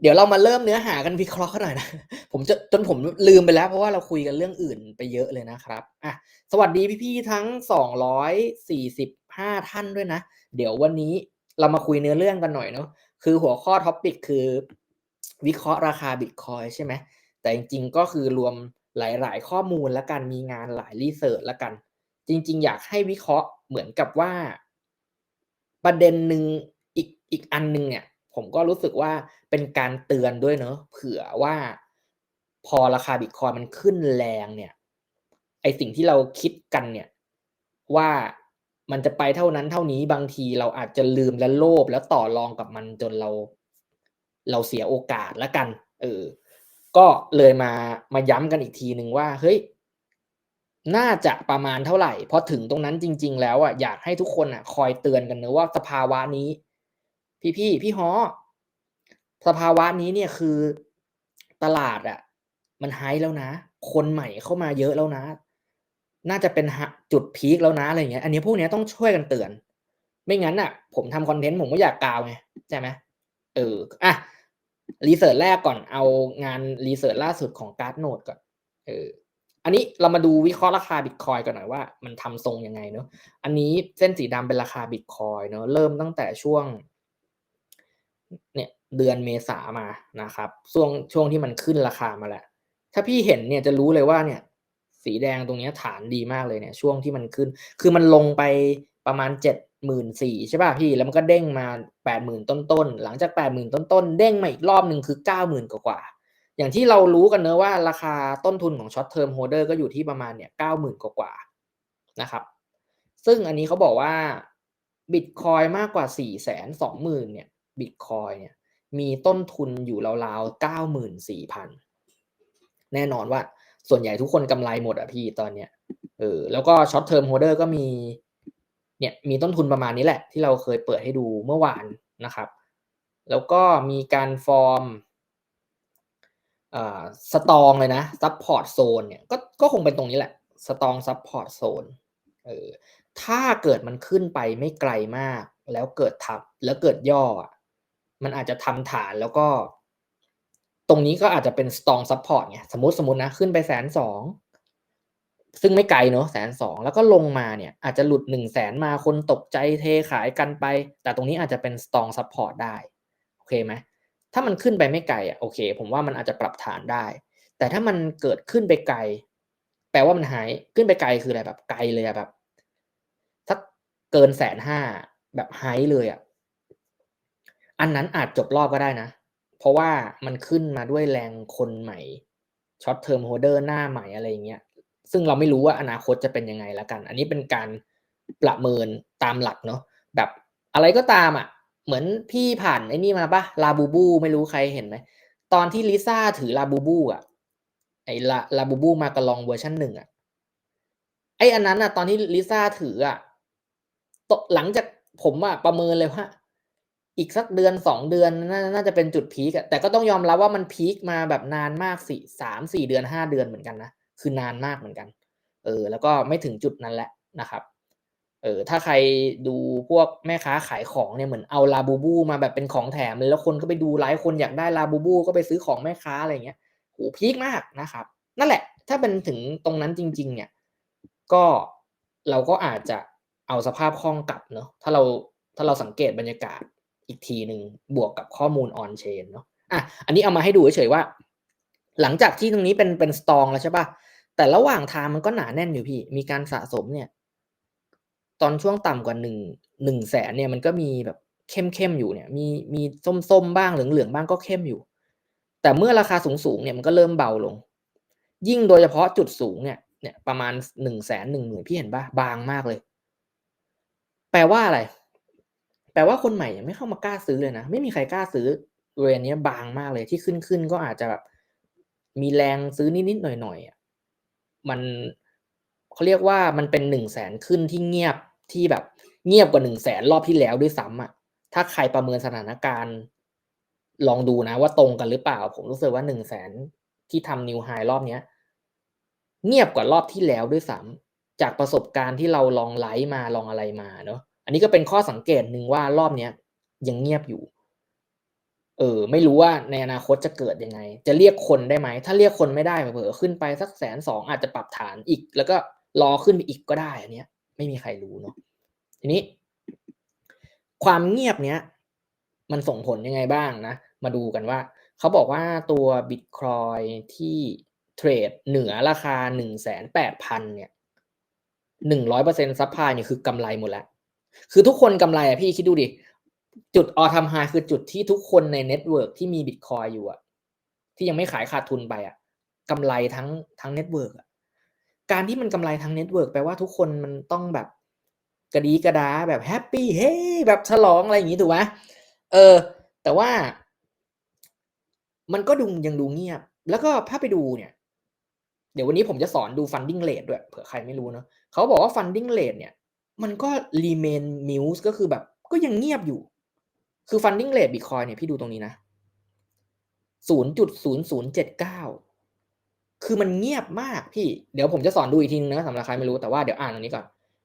เดี๋ยวเรามาเริ่มเนื้อหากันวิเคราะห์กันหน่อยนะ ผมจะจนผมลืมไปแล้วเพราะว่าเราคุยกันเรื่องอื่นไปเยอะเลยนะครับอะสวัสดีพี่ๆทั้ง 245 ท่านด้วยนะ เดี๋ยววันนี้เรามาคุยเนื้อเรื่องกันหน่อยเนาะคือหัวข้อท็อปิกคือ วิเคราะห์ราคาบิตคอยใช่ไหมแต่จริงๆก็คือรวมหลาย ๆ ข้อมูลและกันมีงานหลายรีเสิร์ชและกัน จริง ๆ อยากให้วิเคราะห์เหมือนกับว่า ประเด็นหนึ่งอีกอีกอันหนึ่งเนี่ย ผมก็รู้สึกว่า เป็นการเตือนด้วยเนอะเผื่อว่าพอราคาบิตคอยมันขึ้นแรงเนี่ย ไอสิ่งที่เราคิดกันเนี่ยว่ามันจะไปเท่านั้นเท่านี้บางทีเราอาจจะลืมและโลภแล้วต่อรองกับมันจนเรา เราเสียโอกาสล้วกัน เออ ก็เลยมามาย้ำกันอีกทีหนึ่งว่า เฮ้ย น่าจะประมาณเท่าไหร่พอถึงตรงนั้นจริง ๆ แล้วอะอยากให้ทุกคนอะ คอยเตือนกันเนะว่าสภาวะนี้ พี่พี่พี่ฮอ สภาวะนี้เนี่ยคือตลาดอะ มันไฮแล้วนะ คนใหม่เข้ามาเยอะแล้วนะ น่าจะเป็นจุดพีคแล้วนะอะไรเงี้ย อันนี้พวกนี้ต้องช่วยกันเตือน ไม่งั้นอะ ผมทำคอนเทนต์ผมก็อยากกาวไงใช่ไหมเอออะรีเสิร์ชแรกก่อนเอางานรีเสิร์ชล่าสุดของการ์ดโนดก่อนเอออันนี้เรามาดูวิเคราะห์ราคาบิตคอยกันหน่อยว่ามันทำทรงยังไงเนาะอันนี้เส้นสีดำเป็นราคาบิตคอยเนาะเริ่มตั้งแต่ช่วง เนี่ย เดือนเมษามานะครับช่วงช่วงที่มันขึ้นราคามาแหละ ถ้าพี่เห็นเนี่ยจะรู้เลยว่าเนี่ย สีแดงตรงนี้ฐานดีมากเลยเนี่ย ช่วงที่มันขึ้น คือมันลงไปประมาณเจ็ดหมื่นสี่ใช่ป่ะพี่แล้วมันก็เด้งมาแปดหมื่นต้นๆหลังจากแปดหมื่นต้นๆเด้งมาอีกรอบหนึ่งคือเก้าหมื่นกว่าอย่างที่เรารู้กันเนอะว่าราคาต้นทุนของช็อตเทอมโฮเดอร์ก็อยู่ที่ประมาณเนี่ยเก้าหมื่นกว่านะครับ ซึ่งอันนี้เขาบอกว่าบิตคอยมากกว่าสี่แสนสองหมื่นเนี่ยบิตคอยเนี่ย มีต้นทุนอยู่ราวๆเก้าหมื่นสี่พันแน่นอนว่า ส่วนใหญ่ทุกคนกำไรหมดอะพี่ตอนเนี้ยเออแล้วก็ช็อตเทอมโฮเดอร์ก็มีเนี่ยมีต้นทุนประมาณนี้แหละ ที่เราเคยเปิดให้ดูเมื่อวานนะครับ แล้วก็มีการฟอร์มสตองเลยนะซับพอร์ตโซนเนี่ยก็ก็คงเป็นตรงนี้แหละสตองซับพอร์ตโซนเออถ้าเกิดมันขึ้นไปไม่ไกลมาก แล้วเกิดทับแล้วเกิดย่อ มันอาจจะทำฐานแล้วก็ ตรงนี้ก็อาจจะเป็นสตองซับพอร์ตไงสมมติสมมตินะขึ้นไปแสนสองซึ่งไม่ไกลเนอะแสนสองแล้วก็ลงมาเนี่ย อาจจะหลุดหนึ่งแสนมาคนตกใจเทขายกันไป แต่ตรงนี้อาจจะเป็นสตองซับพอร์ตได้ โอเคไหมถ้ามันขึ้นไปไม่ไกลอะโอเค ผมว่ามันอาจจะปรับฐานได้ แต่ถ้ามันเกิดขึ้นไปไกล แปลว่ามันหายขึ้นไปไกลคืออะไรแบบไกลเลยอะแบบสักเกินแสนห้าแบบหายเลยอะ อันนั้นอาจจบรอบก็ได้นะ เพราะว่ามันขึ้นมาด้วยแรงคนใหม่ช็อตเทอร์มโฮเดอร์หน้าใหม่อะไรเงี้ยซึ่งเราไม่รู้ว่าอนาคตจะเป็นยังไงแล้วกัน อันนี้เป็นการประเมินตามหลักเนาะแบบอะไรก็ตามอะ เหมือนพี่ผ่านไอ้นี่มาปะลาบูบูไม่รู้ใครเห็นไหมตอนที่ลิซ่าถือลาบูบูอะไอ้ลาลาบูบูมากระลองเวอร์ชันหนึ่งอะไอ้อันนั้นอะตอนที่ลิซ่าถืออะหลังจากผมอะประเมินเลยว่า อีกสักเดือนสองเดือนน่าจะเป็นจุดพีคแต่ก็ต้องยอมรับว่ามันพีคมาแบบนานมากสี่สามสี่เดือนห้าเดือนเหมือนกันนะคือนานมากเหมือนกัน เออ แล้วก็ไม่ถึงจุดนั้นแหละนะครับ เออถ้าใครดูพวกแม่ค้าขายของเนี่ยเหมือนเอาลาบูบูมาแบบเป็นของแถมเลยแล้วคนก็ไปดูหลายคนอยากได้ลาบูบูก็ไปซื้อของแม่ค้าอะไรเงี้ยโหพีคมากนะครับ นั่นแหละ ถ้าเป็นถึงตรงนั้นจริง ๆ เนี่ย ก็เราก็อาจจะเอาสภาพคล่องกลับเนาะถ้าเราถ้าเราสังเกตบรรยากาศ อีกทีหนึ่งบวกกับข้อมูลออนเชนเนาะอะอันนี้เอามาให้ดูเฉยๆว่า หลังจากที่ตรงนี้เป็นเป็นสตองแล้วใช่ปะแต่ระหว่างทางมันก็หนาแน่นอยู่พี่ มีการสะสมเนี่ย ตอนช่วงต่ำกว่าหนึ่งหนึ่งแสนเนี่ยมันก็มีแบบเข้มเข้มอยู่เนี่ย มีมีส้มส้มบ้างเหลืองเหลืองบ้างก็เข้มอยู่ แต่เมื่อราคาสูงสูงเนี่ยมันก็เริ่มเบาลง ยิ่งโดยเฉพาะจุดสูงเนี่ยเนี่ยประมาณหนึ่งแสนหนึ่งหมื่นพี่เห็นปะบางมากเลย แปลว่าอะไร แปลว่าคนใหม่ยังไม่เข้ามากล้าซื้อเลยนะ ไม่มีใครกล้าซื้อเรียนนี้บางมากเลยที่ขึ้นขึ้นก็อาจจะแบบมีแรงซื้อนิดๆหน่อยๆมันเขาเรียกว่ามันเป็นหนึ่งแสนขึ้นที่เงียบที่แบบเงียบกว่าหนึ่งแสนรอบที่แล้วด้วยซ้ำอะ ถ้าใครประเมินสถานการณ์ ลองดูนะว่าตรงกันหรือเปล่า ผมรู้สึกว่าหนึ่งแสนที่ทำนิวไฮรอบเนี้ย เงียบกว่ารอบที่แล้วด้วยซ้ำจากประสบการณ์ที่เราลองไลฟ์มาลองอะไรมาเนาะ อันนี้ก็เป็นข้อสังเกตหนึ่งว่ารอบเนี้ยยังเงียบอยู่ เออ ไม่รู้ว่าในอนาคตจะเกิดยังไง จะเรียกคนได้ไหม ถ้าเรียกคนไม่ได้เผลอขึ้นไปสักแสนสองอาจจะปรับฐานอีก แล้วก็รอขึ้นไปอีกก็ได้อันเนี้ย ไม่มีใครรู้เนาะทีนี้ ความเงียบเนี้ย มันส่งผลยังไงบ้างนะ มาดูกันว่าเขาบอกว่าตัวบิตคอยที่เทรดเหนือราคาหนึ่งแสนแปดพันเนี่ยหนึ่งร้อยเปอร์เซ็นต์ซัพพลายเนี่ยคือกำไรหมดแล้ว คือทุกคนกำไรอะพี่คิดดูดิ จุดออทำไฮคือจุดที่ทุกคนในเน็ตเวิร์กที่มีบิตคอยอยู่อะที่ยังไม่ขายขาดทุนไปอะกำไรทั้งทั้งเน็ตเวิร์กอะการที่มันกำไรทั้งเน็ตเวิร์กแปลว่าทุกคนมันต้องแบบกระดีกระดาแบบแฮปปี้เฮ้แบบฉลองอะไรอย่างนี้ถูกไหมเออ แต่ว่า มันก็ดูยังดูเงียบ แล้วก็ถ้าไปดูเนี่ย เดี๋ยววันนี้ผมจะสอนดู funding rate ด้วยเผื่อใครไม่รู้เนาะเขาบอกว่า funding rate เนี่ย มันก็ remain mute ก็คือแบบก็ยังเงียบอยู่ คือ funding rate bitcoin เนี่ยพี่ดูตรงนี้นะ 0.0079 คือมันเงียบมากพี่ เดี๋ยวผมจะสอนดูอีกทีนึงนะสำหรับใครไม่รู้แต่ว่าเดี๋ยวอ่านตรงนี้ก่อน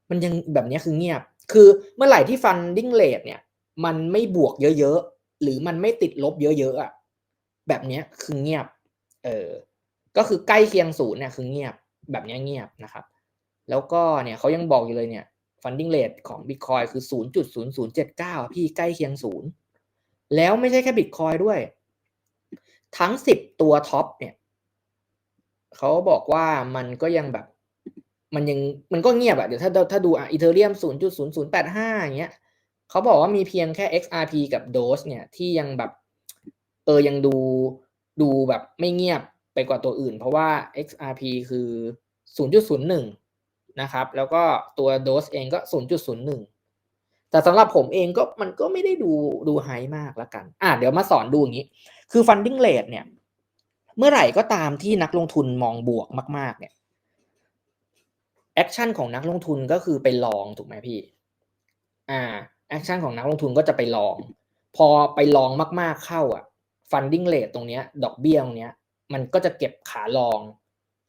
มันยังแบบนี้คือเงียบ คือเมื่อไหร่ที่ funding rate เนี่ย มันไม่บวกเยอะๆ หรือมันไม่ติดลบเยอะๆอะ แบบนี้คือเงียบ เออ ก็คือใกล้เคียงศูนย์เนี่ยคือเงียบ แบบนี้เงียบนะครับ แล้วก็เนี่ยเขายังบอกอยู่เลยเนี่ย funding rate ของ Bitcoin คือ 0.0079 พี่ใกล้เคียงศูนย์แล้วไม่ใช่แค่ Bitcoin ด้วย ทั้ง 10 ตัวท็อปเนี่ยเขาบอกว่ามันก็ยังแบบ มันยังมันก็เงียบอะเดี๋ยวถ้าถ้าดูอะอีเทเรียม 0.0085 อย่างเงี้ยเขาบอกว่ามีเพียงแค่ XRP กับ Doge เนี่ยที่ยังแบบ เออยังดูดูแบบไม่เงียบไปกว่าตัวอื่น เพราะว่า XRP คือ 0.01 นะครับ แล้วก็ตัวโดสเองก็ 0.01 แต่สำหรับผมเองก็มันก็ไม่ได้ดูดูไฮมากแล้วกัน อะเดี๋ยวมาสอนดูอย่างนี้ คือ funding rate เนี่ย เมื่อไหร่ก็ตามที่นักลงทุนมองบวกมาก ๆ เนี่ยแอคชั่นของนักลงทุนก็คือไปลองถูกไหมพี่ อ่าแอคชั่นของนักลงทุนก็จะไปลอง พอไปลองมากๆเข้าอะ funding rate ตรงเนี้ย ดอกเบี้ยตรงเนี้ย มันก็จะเก็บขาลอง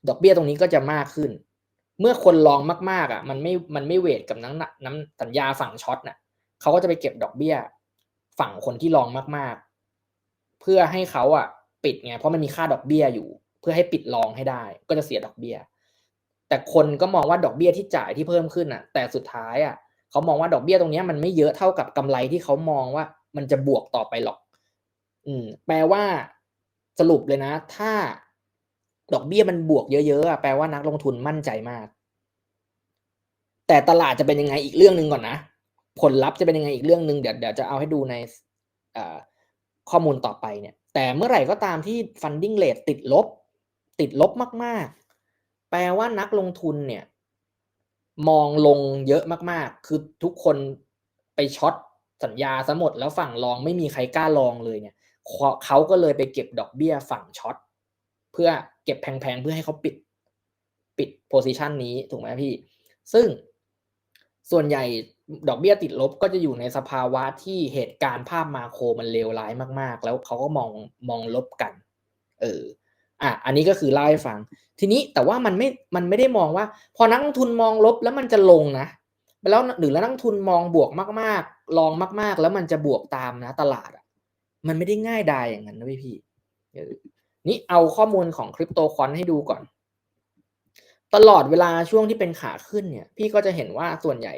ดอกเบี้ยตรงนี้ก็จะมากขึ้น เมื่อคนลองมากๆอะ มันไม่มันไม่เวทกับน้ำน้ำสัญญาฝั่งช็อตน่ะเขาก็จะไปเก็บดอกเบี้ย ฝั่งคนที่ลองมากๆ เพื่อให้เขาอะ ปิดไงเพราะมันมีค่าดอกเบี้ยอยู่ เพื่อให้ปิดลองให้ได้ ก็จะเสียดอกเบี้ย แต่คนก็มองว่าดอกเบี้ยที่จ่ายที่เพิ่มขึ้นอะ แต่สุดท้ายอะเขามองว่าดอกเบี้ยตรงนี้มันไม่เยอะเท่ากับกำไรที่เขามองว่ามันจะบวกต่อไปหรอก อืม แปลว่าสรุปเลยนะ ถ้า ดอกเบี้ยมันบวกเยอะๆแปลว่านักลงทุนมั่นใจมาก แต่ตลาดจะเป็นยังไงอีกเรื่องหนึ่งก่อนนะ ผลลัพธ์จะเป็นยังไงอีกเรื่องหนึ่งเดี๋ยวเดี๋ยวจะเอาให้ดูในข้อมูลต่อไปเนี่ย แต่เมื่อไหร่ก็ตามที่ funding rate ติดลบ ติดลบมากๆ แปลว่านักลงทุนเนี่ย มองลงเยอะมากๆ คือทุกคนไปช็อตสัญญาซะหมดแล้วฝั่งลองไม่มีใครกล้าลองเลยเนี่ยเขาก็เลยไปเก็บดอกเบี้ยฝั่งช็อต เพื่อเก็บแพงๆ เพื่อให้เขาปิดปิดโพซิชันนี้ถูกไหมพี่ ซึ่งส่วนใหญ่ดอกเบี้ยติดลบก็จะอยู่ในสภาวะที่เหตุการณ์ภาพมาโครมันเลวร้ายมากๆ แล้วเขาก็มองมองลบกัน เอออะอันนี้ก็คือเล่าให้ฟัง ทีนี้แต่ว่ามันไม่มันไม่ได้มองว่า พอนักลงทุนมองลบแล้วมันจะลงนะแล้วหรือแล้วนักทุนมองบวกมากๆ ลองมาก ๆ แล้วมันจะบวกตามนะตลาดอะมันไม่ได้ง่ายดายอย่างนั้นนะพี่พี่ นี่เอาข้อมูลของคริปโตคอนให้ดูก่อน ตลอดเวลาช่วงที่เป็นขาขึ้นเนี่ย พี่ก็จะเห็นว่าส่วนใหญ่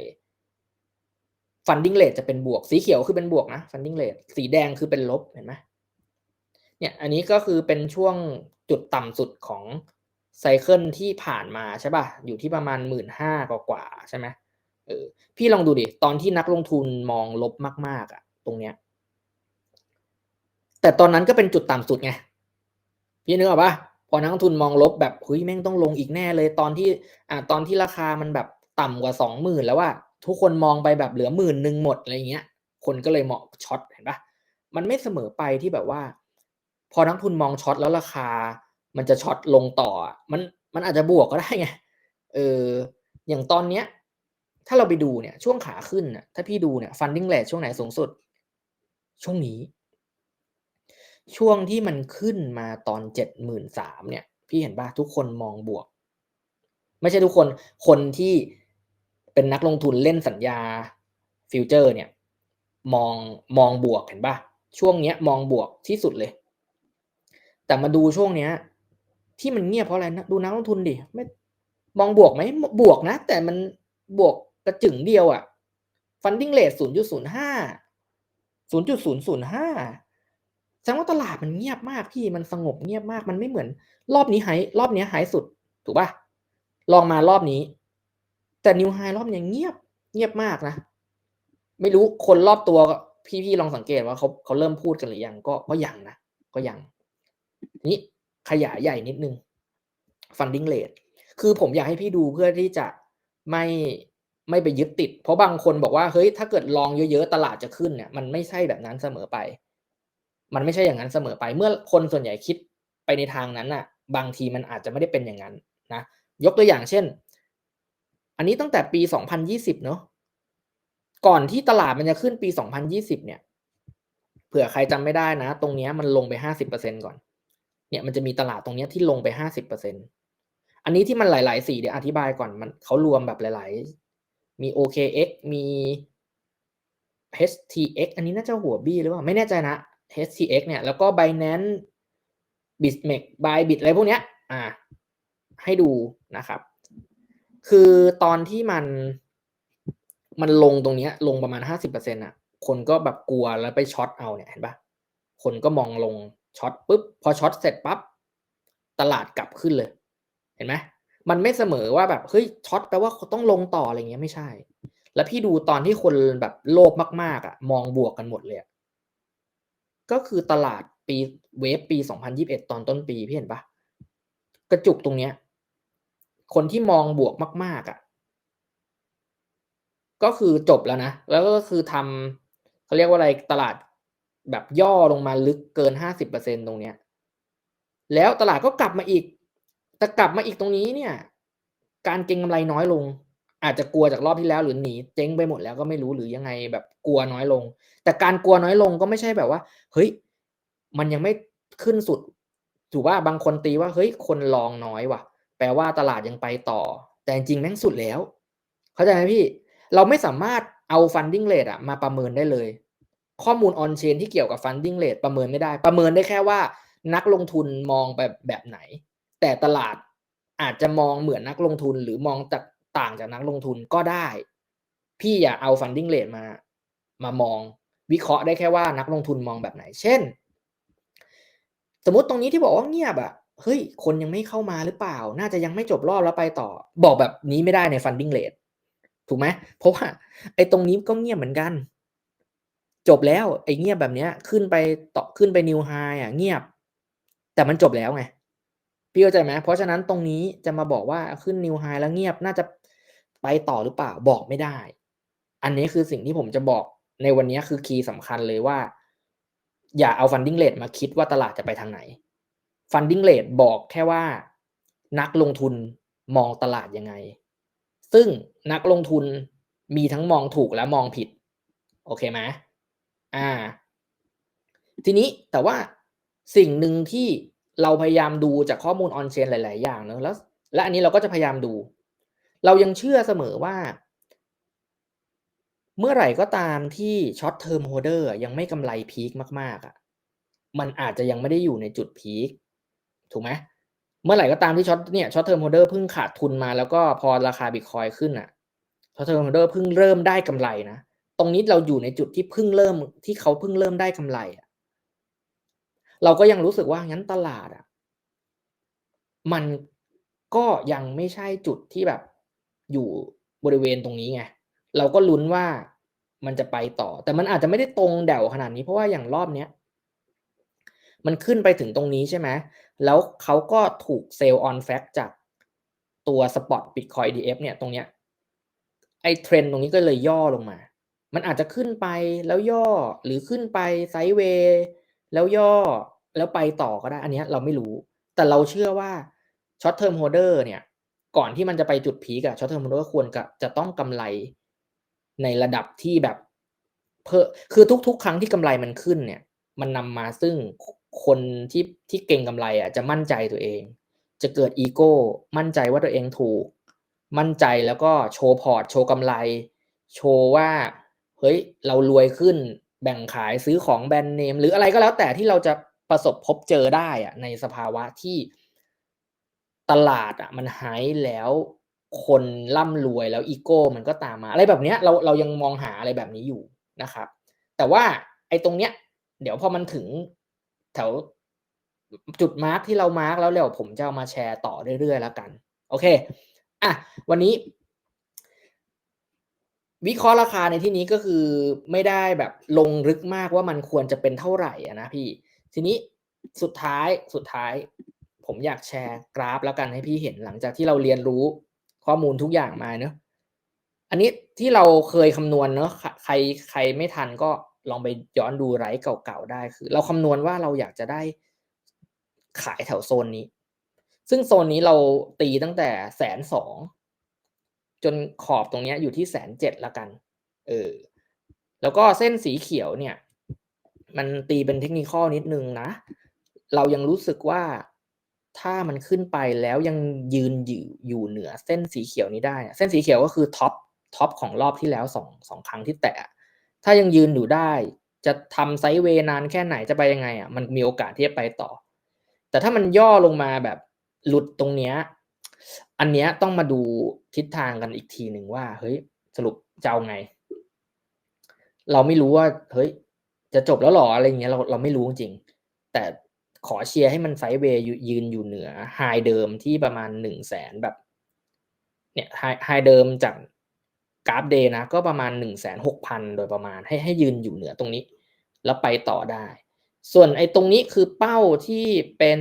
funding rate จะเป็นบวก สีเขียวคือเป็นบวกนะ funding rate สีแดงคือเป็นลบเห็นไหมเนี่ยอันนี้ก็คือเป็นช่วงจุดต่ำสุดของไซเคิลที่ผ่านมาใช่ป่ะ อยู่ที่ประมาณหมื่นห้ากว่าใช่ไหมเออพี่ลองดูดิ ตอนที่นักลงทุนมองลบมาก ๆอะตรงเนี้ย แต่ตอนนั้นก็เป็นจุดต่ำสุดไง พี่นึกออกปะพอนักลงทุนมองลบแบบเฮ้ยแม่งต้องลงอีกแน่เลยตอนที่อ่าตอนที่ราคามันแบบต่ำกว่าสองหมื่นแล้วว่าทุกคนมองไปแบบเหลือหมื่นหนึ่งหมดอะไรเงี้ย คนก็เลยเหมาะช็อตเห็นปะมันไม่เสมอไปที่แบบว่า พอนักทุนมองช็อตแล้วราคา มันจะช็อตลงต่อ มันมันอาจจะบวกก็ได้ไงเอออย่างตอนเนี้ย ถ้าเราไปดูเนี่ยช่วงขาขึ้นน่ะถ้าพี่ดูเนี่ย funding rate ช่วงไหนสูงสุด ช่วงนี้ ช่วงที่มันขึ้นมาตอนเจ็ดหมื่นสามเนี่ย พี่เห็นป่ะทุกคนมองบวก ไม่ใช่ทุกคนคนที่เป็นนักลงทุนเล่นสัญญาฟิวเจอร์เนี่ย มองมองบวกเห็นป่ะ ช่วงเนี้ยมองบวกที่สุดเลย แต่มาดูช่วงเนี้ย ที่มันเงียบเพราะอะไรนะดูนักลงทุนดิไม่มองบวกไหมบวกนะ แต่มันบวกกระจึงเดียวอะ่ะย์จุดศูนย์ศูนย์ห้า แสดงว่าตลาดมันเงียบมากพี่มันสงบเงียบมากมันไม่เหมือน รอบนี้ไฮรอบนี้ไฮสุด ถูกป่ะลองมารอบนี้ แต่นิวไฮรอบนี้เงียบเงียบมากนะ ไม่รู้คนรอบตัวพี่ๆลองสังเกตว่าเขาเขาเริ่มพูดกันหรือยังก็ก็ยังนะก็ยัง นี้ขยายใหญ่นิดนึง funding rate คือผมอยากให้พี่ดูเพื่อที่จะไม่ไม่ไปยึดติด เพราะบางคนบอกว่าเฮ้ยถ้าเกิดลองเยอะๆตลาดจะขึ้นเนี่ยมันไม่ใช่แบบนั้นเสมอไป มันไม่ใช่อย่างนั้นเสมอไป เมื่อคนส่วนใหญ่คิดไปในทางนั้นน่ะ บางทีมันอาจจะไม่ได้เป็นอย่างนั้นนะ ยกตัวอย่างเช่น อันนี้ตั้งแต่ปี 2020 เนาะ ก่อนที่ตลาดมันจะขึ้นปี 2020 เนี่ย เผื่อใครจำไม่ได้นะ ตรงนี้มันลงไป 50%ก่อน เนี่ยมันจะมีตลาดตรงนี้ที่ลงไป 50%อันนี้ที่มันหลาย ๆ สีเดี๋ยวอธิบายก่อน มันเขารวมแบบหลาย ๆ มี OKX มี HTX อันนี้น่าจะหัวบี้หรือเปล่า ไม่แน่ใจนะ HTX เนี่ยแล้วก็ Binance BitMEX Bybit อะไรพวกเนี้ยอ่าให้ดูนะครับ คือตอนที่มันมันลงตรงเนี้ยลงประมาณห้าสิบเปอร์เซ็นต์อะคนก็แบบกลัวแล้วไปช็อตเอาเนี่ยเห็นปะคนก็มองลงช็อตปุ๊บพอช็อตเสร็จปั๊บตลาดกลับขึ้นเลย เห็นไหมมันไม่เสมอว่าแบบเฮ้ยช็อตแปลว่าต้องลงต่ออะไรเงี้ยไม่ใช่ แล้วพี่ดูตอนที่คนแบบโลภมากๆอะ มองบวกกันหมดเลย ก็คือตลาดปีเวฟปีสองพันยิบเอ็ดตอนต้นปีพี่เห็นปะกระจุกตรงเนี้ย คนที่มองบวกมาก ๆอะ ก็คือจบแล้วนะ แล้วก็คือทำเขาเรียกว่าอะไรตลาดแบบย่อลงมาลึกเกินห้าสิบเปอร์เซ็นตรงเนี้ย แล้วตลาดก็กลับมาอีก แต่กลับมาอีกตรงนี้เนี่ย การเก็งกำไรน้อยลง อาจจะกลัวจากรอบที่แล้วหรือหนีเจ๊งไปหมดแล้วก็ไม่รู้หรือยังไงแบบกลัวน้อยลง แต่การกลัวน้อยลงก็ไม่ใช่แบบว่า เฮ้ย มันยังไม่ขึ้นสุดถือว่าบางคนตีว่าเฮ้ยคนลองน้อยว่ะ แปลว่าตลาดยังไปต่อ แต่จริงแม่งสุดแล้ว เข้าใจไหมพี่ เราไม่สามารถเอา funding rate อะมาประเมินได้เลย ข้อมูล on chain ที่เกี่ยวกับ funding rate ประเมินไม่ได้ ประเมินได้แค่ว่า นักลงทุนมองแบบแบบไหน แต่ตลาดอาจจะมองเหมือนนักลงทุนหรือมองจาก ต่างจากนักลงทุนก็ได้ พี่อย่าเอา funding rate มามามองวิเคราะห์ได้แค่ว่านักลงทุนมองแบบไหน เช่น สมมติตรงนี้ที่บอกว่าเงียบอะเฮ้ย คนยังไม่เข้ามาหรือเปล่า น่าจะยังไม่จบรอบแล้วไปต่อ บอกแบบนี้ไม่ได้ใน funding rate ถูกไหมเพราะว่าไอ้ตรงนี้ก็เงียบเหมือนกัน จบแล้วไอ้เงียบแบบเนี้ยขึ้นไปต่อขึ้นไปนิวไฮอะเงียบ แต่มันจบแล้วไงพี่เข้าใจไหมเพราะฉะนั้นตรงนี้จะมาบอกว่าขึ้นนิวไฮแล้วเงียบน่าจะ ไปต่อหรือเปล่าบอกไม่ได้ อันนี้คือสิ่งที่ผมจะบอกในวันนี้คือคีย์สำคัญเลยว่า อย่าเอาฟันดิ้งเลทมาคิดว่าตลาดจะไปทางไหนฟันดิ้งเลทบอกแค่ว่า นักลงทุนมองตลาดยังไง ซึ่งนักลงทุนมีทั้งมองถูกและมองผิด โอเคไหมอ่า ทีนี้แต่ว่าสิ่งหนึ่งที่เราพยายามดูจากข้อมูลออนเชนหลาย ๆ อย่างเนอะแล้ว และอันนี้เราก็จะพยายามดู เรายังเชื่อเสมอว่า เมื่อไหร่ก็ตามที่ช็อตเทอร์มโฮเดอร์ยังไม่กำไรพีคมากๆอะมันอาจจะยังไม่ได้อยู่ในจุดพีคถูกไหมเมื่อไหร่ก็ตามที่ช็อตเนี่ยช็อตเทอร์มโฮเดอร์เพิ่งขาดทุนมาแล้วก็พอราคาบิตคอยขึ้นอะช็อตเทอร์มโฮเดอร์เพิ่งเริ่มได้กำไรนะตรงนี้เราอยู่ในจุดที่เพิ่งเริ่มที่เขาเพิ่งเริ่มได้กำไรอะเราก็ยังรู้สึกว่างั้นตลาดอะมันก็ยังไม่ใช่จุดที่แบบ อยู่บริเวณตรงนี้ไงเราก็ลุ้นว่ามันจะไปต่อ แต่มันอาจจะไม่ได้ตรงเด่วขนาดนี้เพราะว่าอย่างรอบเนี้ยมันขึ้นไปถึงตรงนี้ใช่ไหมแล้วเขาก็ถูกเซลล์ออนแฟกจากตัวสปอตบิตคอยดีเอฟเนี่ยตรงเนี้ยไอเทรนตรงนี้ก็เลยย่อลงมา มันอาจจะขึ้นไปแล้วย่อหรือขึ้นไปไซด์เวย์แล้วย่อแล้วไปต่อก็ได้ อันนี้เราไม่รู้ แต่เราเชื่อว่าช็อตเทอร์มโฮเดอร์เนี่ย ก่อนที่มันจะไปจุดพีกอะช็อตเทอร์มโฮเดอร์ควรจะต้องกำไรในระดับที่แบบเพื่อคือทุก ๆ ครั้งที่กำไรมันขึ้นเนี่ย มันนำมาซึ่งคนที่ที่เก่งกำไรอะจะมั่นใจตัวเอง จะเกิดอีโก้ มั่นใจว่าตัวเองถูก มั่นใจแล้วก็โชว์พอร์ต โชว์กำไร โชว์ว่า เฮ้ย เรารวยขึ้น แบ่งขายซื้อของแบรนด์เนม หรืออะไรก็แล้วแต่ที่เราจะประสบพบเจอได้อะในสภาวะที่ ตลาดอะมันไฮแล้วคนร่ำรวยแล้วอีโก้มันก็ตามมาอะไรแบบเนี้ยเราเรายังมองหาอะไรแบบนี้อยู่นะครับ แต่ว่าไอ้ตรงเนี้ย เดี๋ยวพอมันถึงแถวจุดมาร์กที่เรามาร์กแล้วเดี๋ยวผมจะเอามาแชร์ต่อเรื่อยๆแล้วกัน โอเคอะวันนี้ วิเคราะห์ราคาในที่นี้ก็คือไม่ได้แบบลงลึกมากว่ามันควรจะเป็นเท่าไหร่นะพี่ ทีนี้สุดท้ายสุดท้าย ผมอยากแชร์กราฟแล้วกันให้พี่เห็นหลังจากที่เราเรียนรู้ข้อมูลทุกอย่างมาเนอะอันนี้ที่เราเคยคำนวณเนอะใครใครไม่ทันก็ลองไปย้อนดูไลฟ์เก่าๆได้คือ เราคำนวณว่าเราอยากจะได้ขายแถวโซนนี้ ซึ่งโซนนี้เราตีตั้งแต่แสนสองจนขอบตรงนี้อยู่ที่แสนเจ็ดละกัน เออ แล้วก็เส้นสีเขียวเนี่ย มันตีเป็นเทคนิคนิดนึงนะ เรายังรู้สึกว่า ถ้ามันขึ้นไปแล้วยังยืนอยู่อยู่เหนือเส้นสีเขียวนี้ได้ เส้นสีเขียวก็คือท็อปท็อปของรอบที่แล้วสองสองครั้งที่แตะ ถ้ายังยืนอยู่ได้ จะทำไซด์เวย์นานแค่ไหนจะไปยังไงอะมันมีโอกาสที่จะไปต่อ แต่ถ้ามันย่อลงมาแบบหลุดตรงเนี้ยอันเนี้ยต้องมาดูทิศทางกันอีกทีหนึ่งว่า เฮ้ย สรุปจะเอาไง เราไม่รู้ว่า เฮ้ย จะจบแล้วหรออะไรเงี้ยเราเราไม่รู้จริงแต่ ขอเชียร์ให้มันไซด์เวย์ยืนอยู่เหนือไฮเดิมที่ประมาณหนึ่งแสนแบบ เนี่ยไฮไฮเดิมจากกราฟเดย์นะ ก็ประมาณหนึ่งแสนหกพันโดยประมาณให้ให้ยืนอยู่เหนือตรงนี้ แล้วไปต่อได้ ส่วนไอ้ตรงนี้คือเป้าที่เป็น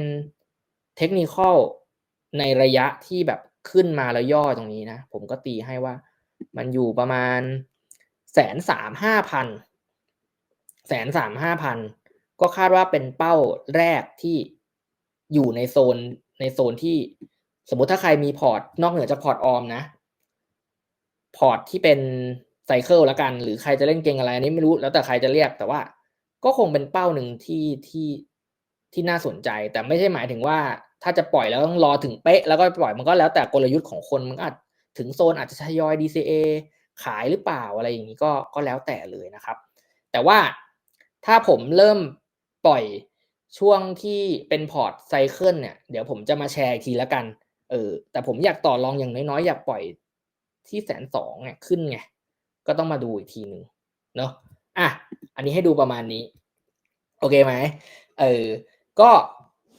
เทคนิคอลในระยะที่แบบขึ้นมาแล้วย่อตรงนี้นะ ผมก็ตีให้ว่ามันอยู่ประมาณแสนสามห้าพันแสนสามห้าพัน ก็คาดว่าเป็นเป้าแรกที่อยู่ในโซนในโซนที่สมมติถ้าใครมีพอร์ต นอกเหนือจากพอร์ตออมนะ พอร์ตที่เป็นไซเคิลแล้วกัน หรือใครจะเล่นเก่งอะไรอันนี้ไม่รู้แล้วแต่ใครจะเรียก แต่ว่าก็คงเป็นเป้าหนึ่งที่ที่ที่น่าสนใจ แต่ไม่ใช่หมายถึงว่า ถ้าจะปล่อยแล้วต้องรอถึงเป๊ะ แล้วก็ปล่อยมันก็แล้วแต่กลยุทธ์ของคนมันอาจถึงโซนอาจจะทยอย DCA ขายหรือเปล่าอะไรอย่างนี้ก็ก็แล้วแต่เลยนะครับ แต่ว่าถ้าผมเริ่ม ปล่อยช่วงที่เป็นพอร์ตไซเคิลเนี่ย เดี๋ยวผมจะมาแชร์อีกทีละกัน เออ แต่ผมอยากต่อรองอย่างน้อยๆ อยากปล่อยที่แสนสองเนี่ยขึ้นไง ก็ต้องมาดูอีกทีหนึ่งเนาะ อะ อันนี้ให้ดูประมาณนี้ โอเคไหม เออ ก็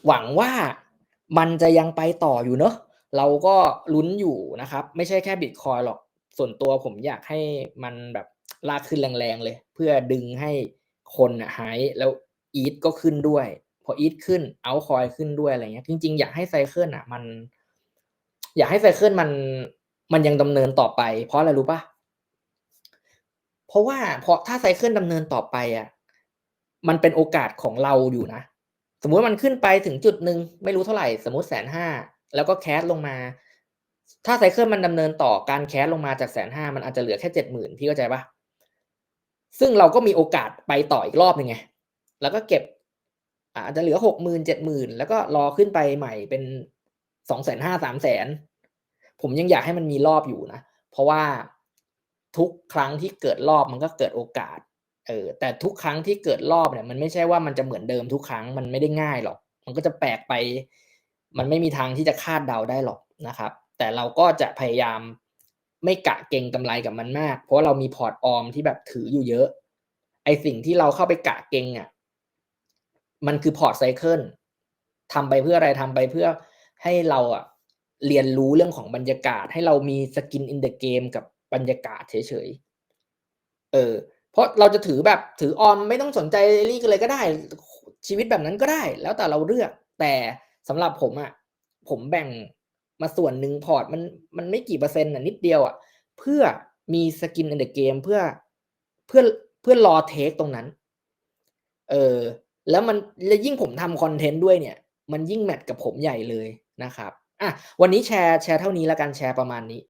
หวังว่ามันจะยังไปต่ออยู่เนาะ เราก็ลุ้นอยู่นะครับ ไม่ใช่แค่บิตคอยหรอก ส่วนตัวผมอยากให้มันแบบลากขึ้นแรงๆเลย เพื่อดึงให้คนหายแล้ว อีทก็ขึ้นด้วย พออีทขึ้นเอาคอยขึ้นด้วยอะไรเงี้ยจริงๆ อยากให้ไซเคิลอะ มัน อยากให้ไซเคิลมันมันยังดำเนินต่อไป เพราะอะไรรู้ปะเพราะว่าพอถ้าไซเคิลดำเนินต่อไปอะมันเป็นโอกาสของเราอยู่นะ สมมุติมันขึ้นไปถึงจุดหนึ่งไม่รู้เท่าไหร่ สมมติแสนห้าแล้วก็แคสลงมา ถ้าไซเคิลมันดำเนินต่อการแคสลงมาจากแสนห้ามันอาจจะเหลือแค่เจ็ดหมื่นพี่เข้าใจปะซึ่งเราก็มีโอกาสไปต่ออีกรอบหนึ่งไง แล้วก็เก็บอาจจะเหลือหกหมื่นเจ็ดหมื่นแล้วก็รอขึ้นไปใหม่เป็นสองแสนห้าสามแสนผมยังอยากให้มันมีรอบอยู่นะ เพราะว่าทุกครั้งที่เกิดรอบมันก็เกิดโอกาสเออแต่ทุกครั้งที่เกิดรอบเนี่ยมันไม่ใช่ว่ามันจะเหมือนเดิมทุกครั้งมันไม่ได้ง่ายหรอก มันก็จะแปลกไป มันไม่มีทางที่จะคาดเดาได้หรอกนะครับ แต่เราก็จะพยายามไม่กะเก่งกำไรกับมันมาก เพราะเรามีพอร์ตออมที่แบบถืออยู่เยอะไอสิ่งที่เราเข้าไปกะเก่งอะ มันคือพอร์ตไซเคิลทำไปเพื่ออะไรทำไปเพื่อให้เราอะเรียนรู้เรื่องของบรรยากาศ ให้เรามีสกินอินเดอะเกมกับบรรยากาศเฉยๆ เออ เพราะเราจะถือแบบถือออมไม่ต้องสนใจรี่กันเลยก็ได้ ชีวิตแบบนั้นก็ได้ แล้วแต่เราเลือก แต่สำหรับผมอะผมแบ่งมาส่วนหนึ่งพอร์ตมันมันไม่กี่เปอร์เซ็นต์อะนิดเดียวอะเพื่อมีสกินอินเดอะเกมเพื่อเพื่อเพื่อรอเทคตรงนั้น เออ แล้วมันแล้วยิ่งผมทำคอนเทนต์ด้วยเนี่ย มันยิ่งแมทกับผมใหญ่เลยนะครับอะวันนี้แชร์แชร์เท่านี้แล้วกันแชร์ประมาณนี้